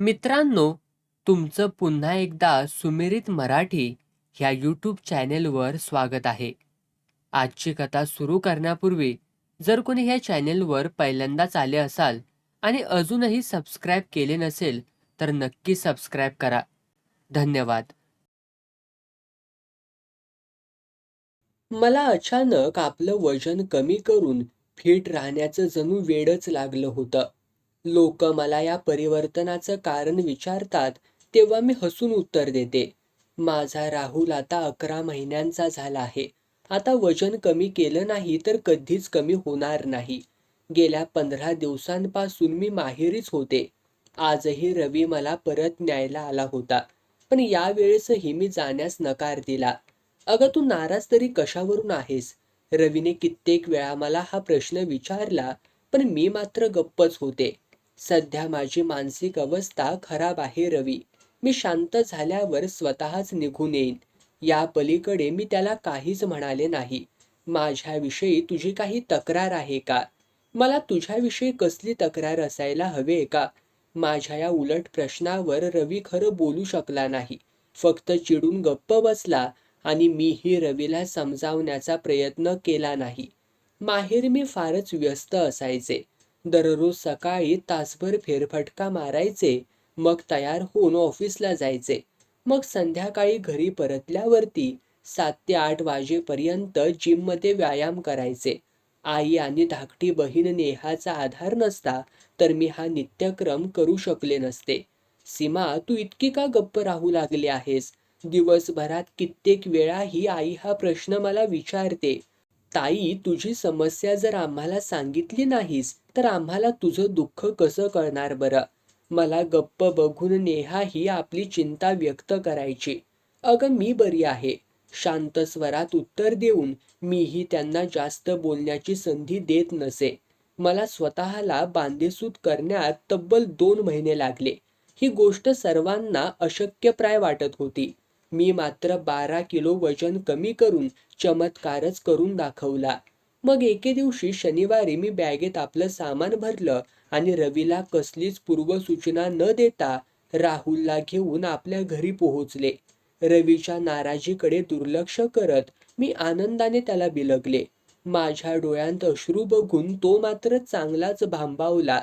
मित्रांनो तुमचं पुन्हा एकदा सुमिरित मराठी ह्या यूट्यूब चॅनेलवर स्वागत आहे. आजची कथा सुरू करण्यापूर्वी जर कोणी ह्या चॅनेलवर पहिल्यांदाच आले असाल आणि अजूनही सबस्क्राईब केले नसेल तर नक्की सबस्क्राईब करा. धन्यवाद. मला अचानक आपलं वजन कमी करून फिट राहण्याचं जणू वेडच लागलं होतं. लोक मला या परिवर्तनाचं कारण विचारतात तेव्हा मी हसून उत्तर देते. माझा राहुल आता अकरा महिन्यांचा झाला आहे. आता वजन कमी केलं नाही तर कधीच कमी होणार नाही. गेल्या पंधरा दिवसांपासून मी माहेरीच होते. आजही रवी मला परत न्यायला आला होता पण यावेळेसही मी जाण्यास नकार दिला. अगं तू नाराज तरी कशावरून आहेस? रवीने कित्येक वेळा मला हा प्रश्न विचारला पण मी मात्र गप्पच होते. सध्या माझी मानसिक अवस्था खराब आहे रवी. मी शांत झाल्यावर स्वतःच निघून येईन. या पलीकडे मी त्याला काहीच म्हणाले नाही. माझ्याविषयी तुझी काही तक्रार आहे का? मला तुझ्याविषयी कसली तक्रार असायला हवे का? माझ्या या उलट प्रश्नावर रवी खरं बोलू शकला नाही. फक्त चिडून गप्प बसला आणि मीही रवीला समजावण्याचा प्रयत्न केला नाही. माहेर मी फारच व्यस्त असायचे. दररोज सकाळी तासभर फेरफटका मारायचे मग तयार होऊन ऑफिसला जायचे. मग संध्याकाळी घरी परतल्यावरती सात ते आठ वाजेपर्यंत जिममध्ये व्यायाम करायचे. आई आणि धाकटी बहीण नेहाचा आधार नसता तर मी हा नित्यक्रम करू शकले नसते. सीमा तू इतकी का गप्प राहू लागली आहेस? दिवसभरात कित्येक वेळा ही आई हा प्रश्न मला विचारते. ताई तुझी समस्या जर आम्हाला सांगितली नाहीस तर आम्हाला तुझं दुःख कसं कळणार बरं? मला गप्प बघून नेहा ही आपली चिंता व्यक्त करायची. अगं मी बरी आहे. शांत स्वरात उत्तर देऊन मीही त्यांना जास्त बोलण्याची संधी देत नसे. मला स्वतःला बांधेसूत करण्यात तब्बल दोन महिने लागले. ही गोष्ट सर्वांना अशक्यप्राय वाटत होती. मी मात्र बारा किलो वजन कमी करून चमत्कारच करून दाखवला. मग एके दिवशी शनिवारी मी बॅगेत आपलं सामान भरलं आणि रवीला कसलीच पूर्वसूचना न देता राहुलला घेऊन आपल्या घरी पोहोचले. रवीच्या नाराजीकडे दुर्लक्ष करत मी आनंदाने त्याला बिलगले. माझ्या डोळ्यांत अश्रू बघून तो मात्र चांगलाच भांबावला.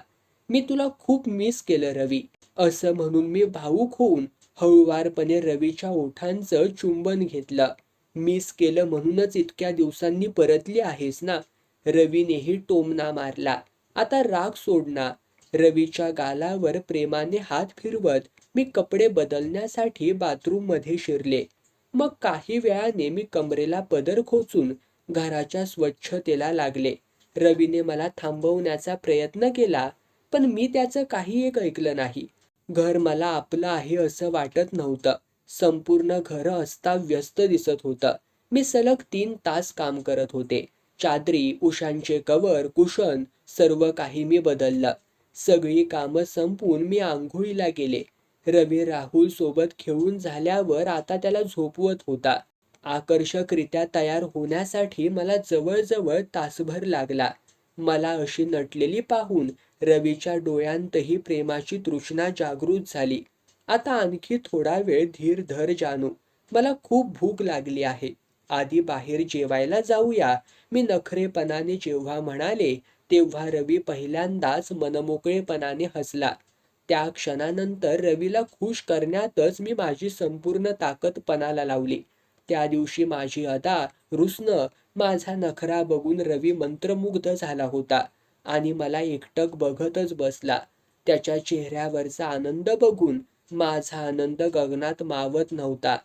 मी तुला खूप मिस केलं रवी. असं म्हणून मी भाऊक होऊन हळुवारपणे रवीच्या ओठांचं चुंबन घेतलं. मिस केलं म्हणूनच इतक्या दिवसांनी परतली आहेस ना? रवीनेही टोमना मारला. आता राग सोडना रवीच्या गालावर प्रेमाने हात फिरवत मी कपडे बदलण्यासाठी बाथरूममध्ये शिरले. मग काही वेळाने मी कमरेला पदर खोचून घराच्या स्वच्छतेला लागले. रवीने मला थांबवण्याचा प्रयत्न केला पण मी त्याचं काही एक ऐकलं नाही. घर मला आपलं आहे असं वाटत नव्हतं. संपूर्ण घर अस्ताव्यस्त दिसत होतं. मी सलग तीन तास काम करत होते. चादरी उशांचे कवर कुशन सर्व काही मी बदललं. सगळी कामं संपून मी आंघोळीला गेले. रवी राहुल सोबत खेळून झाल्यावर आता त्याला झोपवत होता. आकर्षकरित्या तयार होण्यासाठी मला जवळजवळ तासभर लागला. मला अशी नटलेली पाहून रवीच्या डोळ्यांतही प्रेमाची तृष्णा जागृत झाली. आता आणखी थोडा वेळ धीर धर जानू. मला खूप भूक लागली आहे. आधी बाहेर जेवायला जाऊया. मी नखरेपणाने जेव्हा म्हणाले तेव्हा रवी पहिल्यांदाच मनमोकळेपणाने हसला. त्या क्षणानंतर रवीला खुश करण्यातच मी माझी संपूर्ण ताकद पणाला लावली. त्या दिवशी माझी अदा रुसणं माझा नखरा बघून रवी मंत्रमुग्ध झाला होता आणि मला एकटक बघतच बसला. त्याच्या चेहऱ्यावरचा आनंद बघून माझा आनंद गगनात मावत नव्हता.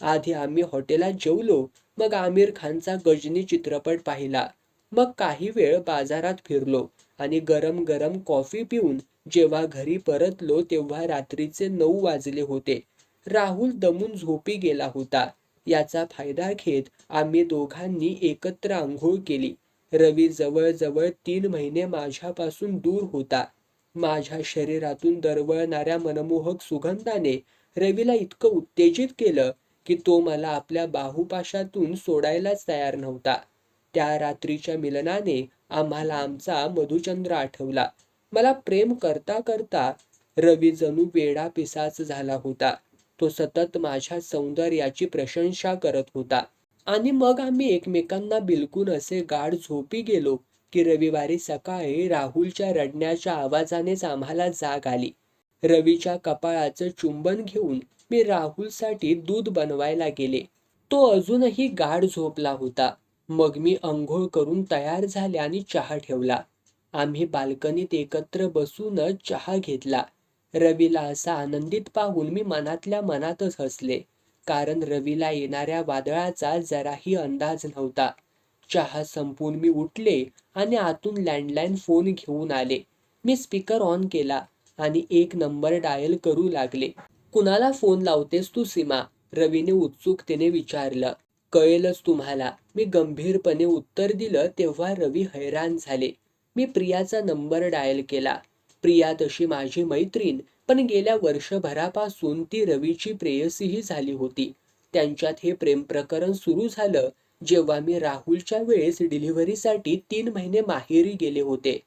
आधी आम्ही हॉटेलात जेवलो मग आमिर खानचा गजनी चित्रपट पाहिला. मग काही वेळ बाजारात फिरलो आणि गरम गरम कॉफी पिऊन जेव्हा घरी परतलो तेव्हा रात्रीचे नऊ वाजले होते. राहुल दमून झोपी गेला होता. याचा फायदा घेत आम्ही दोघांनी एकत्र आंघोळ केली. रवी जवळजवळ तीन महिने माझ्यापासून दूर होता. माझ्या शरीरातून दरवळणाऱ्या मनमोहक सुगंधाने रवीला इतकं उत्तेजित केलं की तो मला आपल्या बाहुपाशातून सोडायलाच तयार नव्हता. त्या रात्रीच्या मिलनाने आम्हाला आमचा मधुचंद्र आठवला. मला प्रेम करता करता रवी जणू वेडा पिसाच झाला होता. तो सतत माझ्या सौंदर्याची प्रशंसा करत होता. आणि मग आम्ही एकमेकांना बिलकुल असे गाढ झोपी गेलो की रविवारी सकाळी राहुलच्या रडण्याच्या आवाजानेच आम्हाला जाग आली. रवीच्या कपाळाचं चुंबन घेऊन मी राहुलसाठी दूध बनवायला गेले. तो अजूनही गाढ झोपला होता. मग मी अंघोळ करून तयार झाले आणि चहा ठेवला. आम्ही बाल्कनीत एकत्र बसूनच चहा घेतला. रवीला असा आनंदित पाहून मी मनातल्या मनातच हसले. कारण रवीला येणाऱ्या वादळाचा जराही अंदाज नव्हता. चहा संपून मी उठले आणि आतून लँडलाईन फोन घेऊन आले. मी स्पीकर ऑन केला आणि एक नंबर डायल करू लागले. कुणाला फोन लावतेस तू सीमा? रवीने उत्सुकतेने विचारलं. कळेलच तुम्हाला. मी गंभीरपणे उत्तर दिलं तेव्हा रवी हैराण झाले. मी प्रियाचा नंबर डायल केला. प्रिया तशी माझी मैत्रीण पण गेल्या वर्षभरापासून ती रवीची प्रेयसीही झाली होती. त्यांच्यात हे प्रेम प्रकरण सुरू झालं जेव्हा मी राहुलच्या वेळेस डिलिव्हरीसाठी तीन महिने माहेरी गेले होते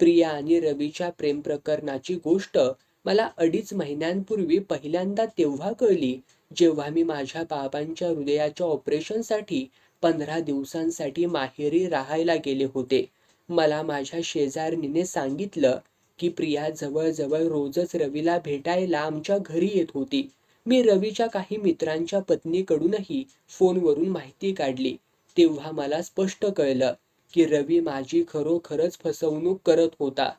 प्रिया आणि रवीच्या प्रेम प्रकरणाची गोष्ट मला अडीच महिन्यांपूर्वी पहिल्यांदा तेव्हा कळली जेव्हा मी माझ्या बाबांच्या हृदयाच्या ऑपरेशनसाठी पंधरा दिवसांसाठी माहेरी राहायला गेले होते. मला माझ्या शेजारणीने सांगितलं की प्रिया जवळजवळ रोजच रवीला भेटायला आमच्या घरी येत होती. मी रवीच्या काही मित्रांच्या पत्नीकडूनही फोनवरून माहिती काढली. तेव्हा मला स्पष्ट कळलं की रवी माझी खरोखरच फसवणूक करत होता.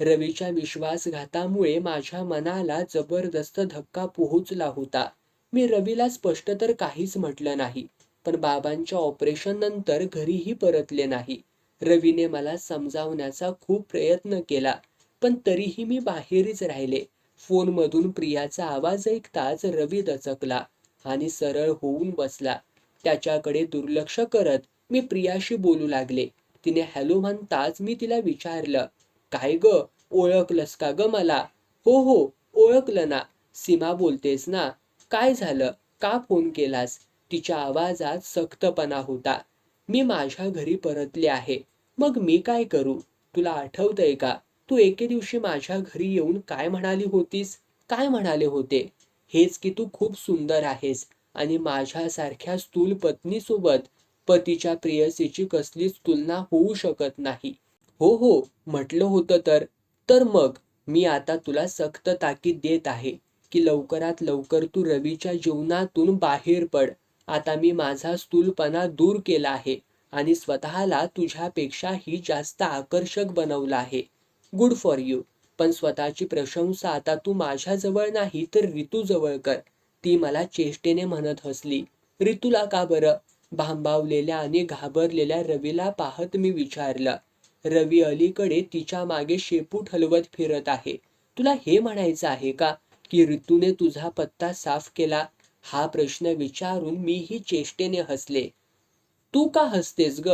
रवीच्या विश्वासघातामुळे माझ्या मनाला जबरदस्त धक्का पोहोचला होता. मी रवीला स्पष्ट तर काहीच म्हटलं नाही पण बाबांच्या ऑपरेशन नंतर घरीही परतले नाही. रवीने मला समजावण्याचा खूप प्रयत्न केला पण तरीही मी बाहेरच राहिले. फोनमधून प्रियाचा आवाज ऐकताच रवी दचकला आणि सरळ होऊन बसला. त्याच्याकडे दुर्लक्ष करत मी प्रियाशी बोलू लागले. तिने हॅलो म्हणताच मी तिला विचारलं काय ग ओळखलंस का ग मला? हो हो ओळखलं ना. सीमा बोलतेस ना? काय झालं? का फोन केलास? तिच्या आवाजात सख्तपणा होता. मी माझ्या घरी परतले आहे. मग मी काय करू? तुला आठवतंय का? तू एके दिवशी माझ्या घरी येऊन काय म्हणाली होतीस? काय म्हणाले होते? हेच की तू खूप सुंदर आहेस आणि माझ्यासारख्या स्थूल पत्नीसोबत पतीच्या प्रेयसीची कसलीच तुलना होऊ शकत नाही. हो हो म्हटलं होतं तर. तर मग मी आता तुला सक्त ताकीद देत आहे की लवकरात लवकर तू रवीच्या जीवनातून बाहेर पड. आता मी माझा स्थूलपणा दूर केला आहे आणि स्वतःला तुझ्यापेक्षाही जास्त आकर्षक बनवलं आहे. गुड फॉर यू पण स्वतःची प्रशंसा आता तू माझ्याजवळ नाही तर ऋतूजवळ कर. ती मला चेष्टेने म्हणत हसली. ऋतूला का बरं? भांबावलेल्या आणि घाबरलेल्या रवीला पाहत मी विचारलं. रवी अलीकडे तिच्यामागे शेपूट हलवत फिरत आहे. तुला हे म्हणायचं आहे का की ऋतूने तुझा पत्ता साफ केला? हा प्रश्न विचारून मीही चेष्टेने हसले. तू का हसतेस ग?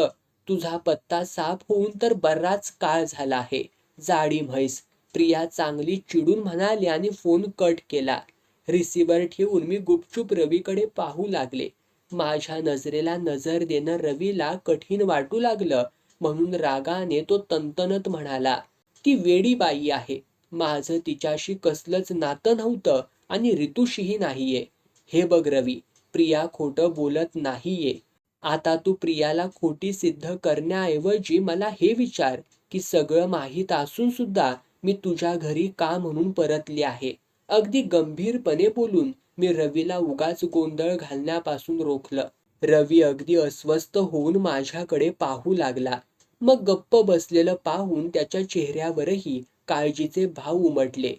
तुझा पत्ता साफ होऊन तर बराच काळ झाला आहे. जाडी म्हैस. प्रिया चांगली चिडून म्हणाली आणि फोन कट केला. रिसिव्हर ठेवून मी गुपचूप रवीकडे पाहू लागले. माझ्या नजरेला नजर देणं रवीला कठीण वाटू लागलं. म्हणून रागाने तो तंतनत म्हणाला ती वेडी बाई आहे. माझं तिच्याशी कसलंच नातं नव्हतं आणि ऋतूशीही नाहीये. हे बघ रवी प्रिया खोटं बोलत नाहीये. आता तू प्रियाला खोटी सिद्ध करण्याऐवजी मला हे विचार. की सगळं माहीत असून सुद्धा मी तुझ्या घरी का म्हणून परतली आहे? अगदी गंभीरपणे बोलून मी रवीला उगाच गोंधळ घालण्यापासून रोखलं. रवी अगदी अस्वस्थ होऊन माझ्याकडे पाहू लागला. मग गप्प बसलेलं पाहून त्याच्या चेहऱ्यावरही काळजीचे भाव उमटले.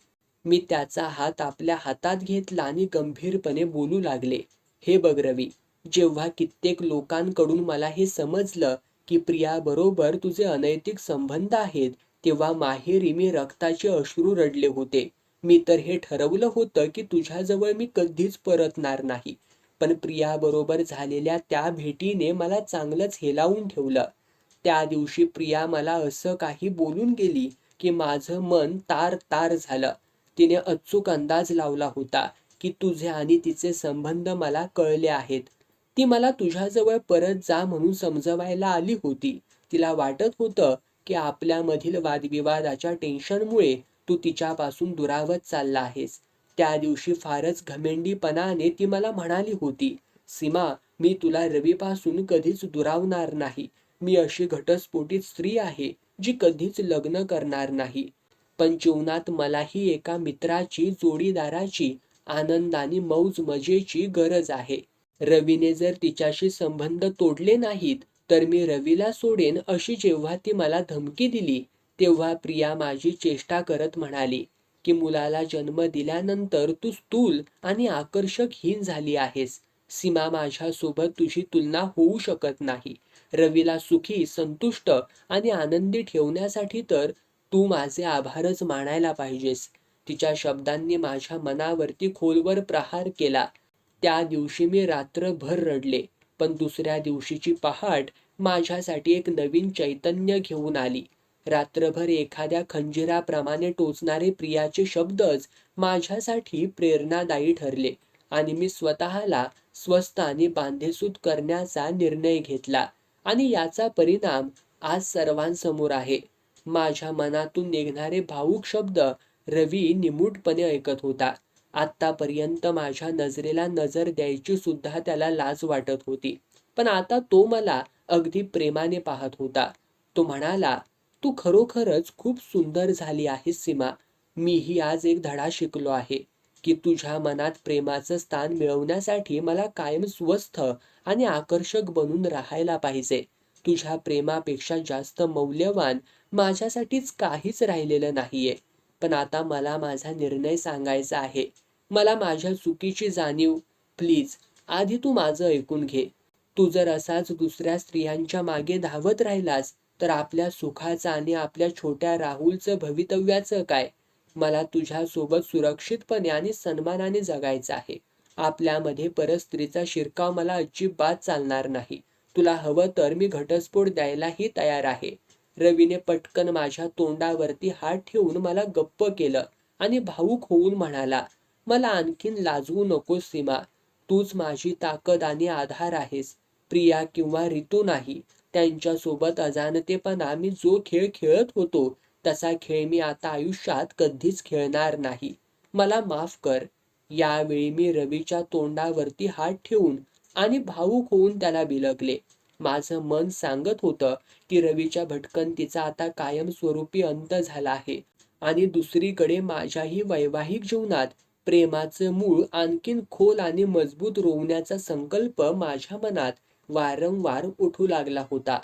मी त्याचा हात आपल्या हातात घेतला आणि गंभीरपणे बोलू लागले. हे बघ रवी जेव्हा कित्येक लोकांकडून मला हे समजलं की प्रियाबरोबर तुझे अनैतिक संबंध आहेत तेव्हा माहेरी मी रक्ताचे अश्रू रडले होते. मी तर हे ठरवलं होतं की तुझ्याजवळ मी कधीच परतणार नाही. पण प्रियाबरोबर झालेल्या त्या भेटीने मला चांगलंच हेलावून ठेवलं. त्या दिवशी प्रिया मला असं काही बोलून गेली की माझं मन तार तार झालं. तिने अचूक अंदाज लावला होता की तुझे आणि तिचे संबंध मला कळले आहेत. ती मला तुझ्याजवळ परत जा म्हणून समजवायला आली होती. तिला वाटत होतं की आपल्यामधील वादविवादाच्या टेन्शनमुळे तू तिच्यापासून दुरावत चालला आहेस. त्या दिवशी फारच घमेंडीपणाने ती मला म्हणाली होती सीमा मी तुला रवीपासून कधीच दुरावणार नाही. मी अशी घटस्फोटीत स्त्री आहे जी कधीच लग्न करणार नाही. पण जीवनात मलाही एका मित्राची जोडीदाराची आनंदाने मौज मजेची गरज आहे. रवीने जर तिच्याशी संबंध तोडले नाहीत तर मी रवीला सोडेन अशी जेव्हा ती मला धमकी दिली तेव्हा प्रिया माझी चेष्टा करत म्हणाली की मुलाला जन्म दिल्यानंतर तू स्थूल आणि आकर्षक हीन झाली आहेस. सीमा माझ्यासोबत तुझी तुलना होऊ शकत नाही. रवीला सुखी संतुष्ट आणि आनंदी ठेवण्यासाठी तर तू माझे आभारच मानायला पाहिजेस तिच्या शब्दांनी माझ्या मनावरती खोलवर प्रहार केला. त्या दिवशी मी रात्रभर रडले. पण दुसऱ्या दिवशीची पहाट माझ्यासाठी एक नवीन चैतन्य घेऊन आली. रात्रभर एखाद्या खंजिराप्रमाणे टोचणारे प्रियाचे शब्दच माझ्यासाठी प्रेरणादायी ठरले आणि मी स्वतःला स्वस्त आणि बांधेसूत करण्याचा निर्णय घेतला आणि याचा परिणाम आज सर्वांसमोर आहे. माझ्या मनातून निघणारे भावूक शब्द रवी निमूटपणे ऐकत होता. आतापर्यंत माझ्या नजरेला नजर द्यायची सुद्धा त्याला लाज वाटत होती. पण आता तो मला अगदी प्रेमाने पाहत होता. तो म्हणाला तू खरोखरच खूप सुंदर झाली आहेस सीमा. मीही आज एक धडा शिकलो आहे की तुझ्या मनात प्रेमाचं स्थान मिळवण्यासाठी मला कायम स्वस्थ आणि आकर्षक बनून राहायला पाहिजे. तुझ्या प्रेमापेक्षा जास्त मौल्यवान माझ्यासाठीच काहीच राहिलेलं नाहीये. पण आता मला माझा निर्णय सांगायचा आहे. मला माझ्या चुकीची जाणीव. प्लीज आधी तू माझं ऐकून घे. तू जर असाच दुसऱ्या स्त्रियांच्या मागे धावत राहिलास तर आपल्या सुखाचं आणि आपल्या छोट्या राहुलचं भवितव्याचं काय? मला तुझ्यासोबत सुरक्षितपणे आणि सन्मानाने जगायचं आहे. आपल्यामध्ये परस्त्रीचा शिरकाव मला अजिबात चालणार नाही. तुला हवं तर मी घटस्फोट द्यायलाही तयार आहे. रवीने पटकन माझ्या तोंडावरती हात ठेवून मला गप्प केलं आणि भाऊक होऊन म्हणाला मला आणखीन लाजवू नकोस सीमा. तूच माझी ताकद आणि आधार आहेस. प्रिया किंवा ऋतू नाही. त्यांच्यासोबत अजाणतेपणा मी जो खेळ खेळत होतो तसा खेळ मी आता आयुष्यात कधीच खेळणार नाही. मला माफ कर. यावेळी मी रवीच्या तोंडावरती हात ठेवून आणि भाऊक होऊन त्याला बिलगले. माझं मन सांगत होतं की रवीच्या भटकंतीचा आता कायमस्वरूपी अंत झाला आहे आणि दुसरीकडे माझ्याही वैवाहिक जीवनात प्रेमाचं मूळ आणखीन खोल आणि मजबूत रोवण्याचा संकल्प माझ्या मनात वारंवार उठू लागला होता.